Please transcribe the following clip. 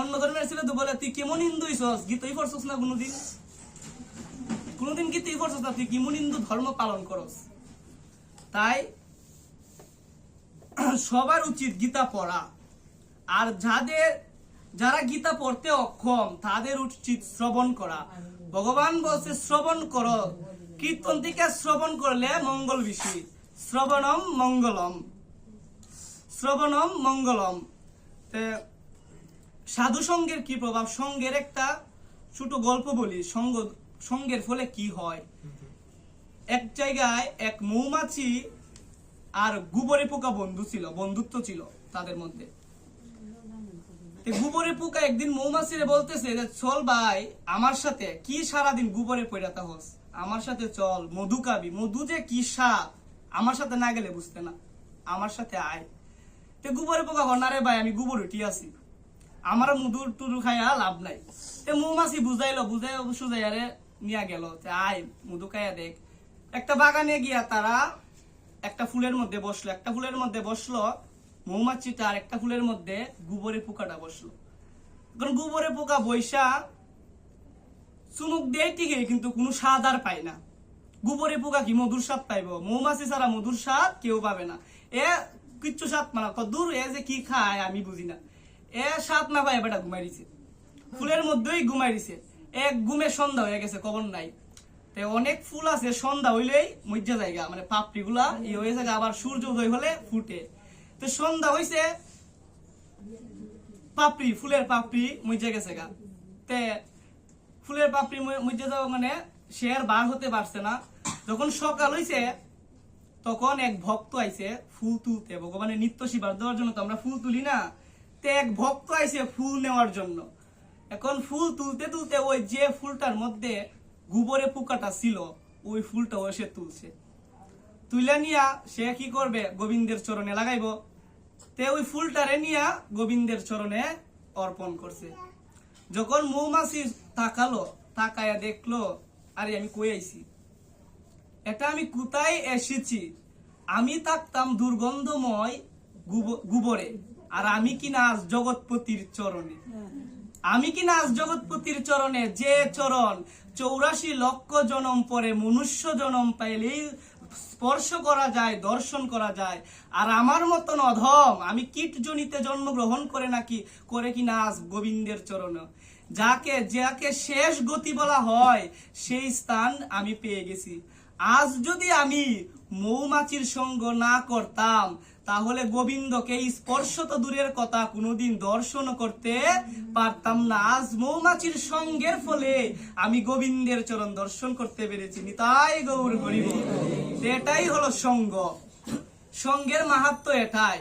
অন্য ধর্মের ছেলে তো বলে, তুই কেমন হিন্দু হইছস? গীতই পড়ছস না কোনোদিন? কোনোদিন গীতই পড়ছস না, তুই কেমন হিন্দু ধর্ম পালন করস? তাই সবার উচিত গীতা পড়া। আর যাদের, যারা গীতা পড়তে অক্ষম, তাদের উচিত শ্রবণ করা। ভগবান বলছে, শ্রবণ করো। কীর্তন থেকে শ্রবণ করলে মঙ্গল বেশি। শ্রবণম মঙ্গলম। শ্রবণম মঙ্গলম। সাধু সঙ্গের কি প্রভাব? সঙ্গের একটা ছোট গল্প বলি। সঙ্গ, সঙ্গের ফলে কি হয়? এক জায়গায় এক মৌমাছি আর গুবরে পোকা বন্ধু ছিল, বন্ধুত্ব ছিল তাদের মধ্যে। গুবরে পোকা একদিন মৌমাছিরে বলতেছে যে, চল ভাই, আমার সাথে কি সারাদিন গুবরে পড়াতে হস? আমার সাথে চল, মধু খাবি। মধু যে কি স্বাদ? আমার সাথে না গেলে বুঝতে না। আমার সাথে আয়। তে গুবরে পোকা কর না রে ভাই, আমি গুবর উঠি আছি। আমার মধুর টুরু খাইয়া লাভ নাই। তে মৌমাছি বুঝাইলো বুঝাই সুজাই আরে নিয়া গেল আয় মধু খাইয়া দেখ। একটা বাগানে গিয়া তারা একটা ফুলের মধ্যে বসল, একটা ফুলের মধ্যে বসল, মৌমাছিটা আর একটা ফুলের মধ্যে গুবরে পোকাটা বসল। এখন গুবরে পোকা বৈশা চুমুক দেয় ঠিকই, কিন্তু কোনো স্বাদ আর পায় না। গোবরে পোকা কি মধুর স্বাদ পাইব? মৌমাছি ছাড়া মধুর স্বাদ কেউ পাবে না। এ কিচ্ছু স্বাদ মানে দূর এ যে কি খায় আমি বুঝি না। এ স্বাদ না পায় বেটা ঘুমাই দিছে। ফুলের মধ্যেই ঘুমাই দিছে। এক ঘুমে সন্ধ্যা হয়ে গেছে কবর নাই। অনেক ফুল আছে, সন্ধ্যা হইলেই মজ্জা জায়গা মানে হয়ে আবার সূর্য উদয় হলে ফুটে। তো সন্ধ্যা পাপড়ি, ফুলের পাপড়ি মজ্জা গেছে গা। তে ফুলের পাপড়ি মধ্যে যাওয়া মানে সে আর বার হতে পারছে না। যখন সকাল হইছে, তখন এক ভক্ত আইছে ফুল তুলতে। ভগবানের নিত্য সেবা দেওয়ার জন্য তো আমরা ফুল তুলি না। তে এক ভক্ত আইছে ফুল নেওয়ার জন্য। এখন ফুল তুলতে তুলতে ওই যে ফুলটার মধ্যে গোবরে পোকাটা ছিল, ওই ফুলটা সে তুলছে। তুলে নিয়া সে কি করবে? গোবিন্দের চরণে লাগাইব। তে ওই ফুলটারে নিয়া গোবিন্দের চরণে অর্পণ করছে। যখন মৌমাছি তাকালো, তাকায়া দেখল, আরে আমি কই আইছি? এটা আমি কোথায় এসেছি? আমি থাকতাম দুর্গন্ধময় গুব- গোবরে। আর আমি কিনা আজ জগৎপতির চরণে? আমি কিনা আজ জগৎপতির চরণে? যে চরণ চৌরাশি লক্ষ জনম পরে মনুষ্য জনম পাইলেই স্পর্শ করা যায়, দর্শন করা যায়। আর আমার মতন অধম, আমি কীট জনিতে জন্মগ্রহণ করে নাকি, করে কিনা আজ গোবিন্দের চরণ? যাকে যাকে শেষ গতি বলা হয়, সেই স্থান আমি পেয়ে গেছি। আজ যদি আমি মৌমাছির সঙ্গ না করতাম তাহলে গোবিন্দকে স্পর্শ তো দূরের কথা, কোনোদিন দর্শন করতে পারতাম না। আজ মৌমাছির সঙ্গের ফলে আমি গোবিন্দের চরণ দর্শন করতে পেরেছি। নিতাই গৌর গরিব এটাই হলো সঙ্গ। সঙ্গের মাহাত্ম এটাই।